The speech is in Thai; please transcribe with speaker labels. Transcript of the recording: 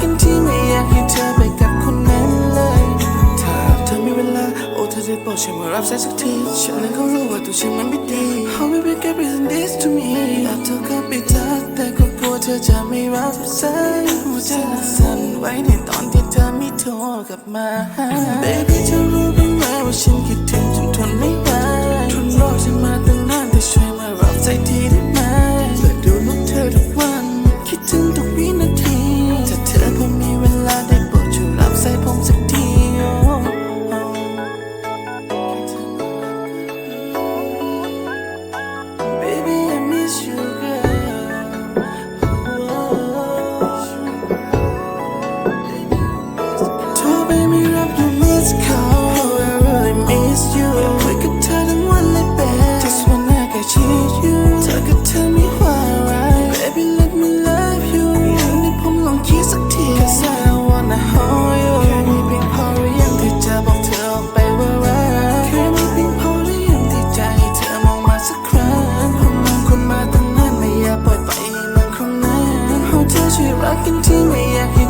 Speaker 1: กันที่ไม่อยากให้เธอไปกับคนนั้นเลย ถ้าเธอมีเวลา โอ้เธอได้โปรดฉันมารับสายสักที ฉันนั้นก็รู้ว่าตัวฉันมันไม่ดี How baby can present this to me อากเธอก็ไปทักแต่ก็กลัวเธอจะไม่รับสายหัวใจสั่นไว้ในตอนที่เธอไม่โทรกลับมา Baby เธอรู้ไหมว่าฉันคิดถึงจนทนไม่ไหว Ci rakin timi yakin